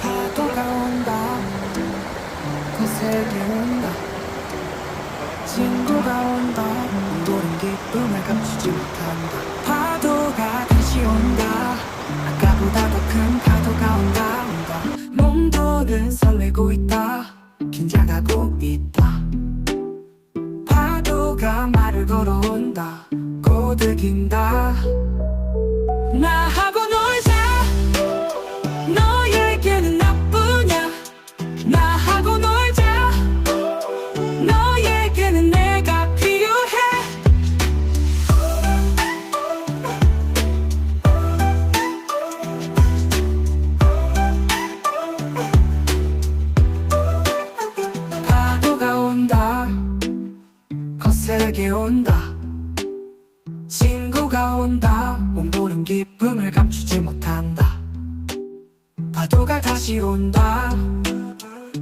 파도가 온다. 거세게 온다. 친구가 온다. 우린 기쁨을 감추지 못한다. 파도가 다시 온다. 아까보다 더 큰 파도가 온다. 온다. 몸도는 설레고 있다. 긴장하고 있다. 파도가 말을 걸어온다. 고득인다. 나 거세게 온다. 친구가 온다. 몸부림 기쁨을 감추지 못한다. 파도가 다시 온다.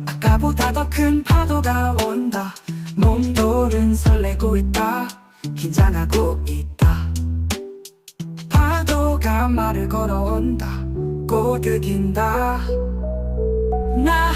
아까보다 더 큰 파도가 온다. 몸돌은 설레고 있다. 긴장하고 있다. 파도가 말을 걸어온다. 꼬드긴다. 나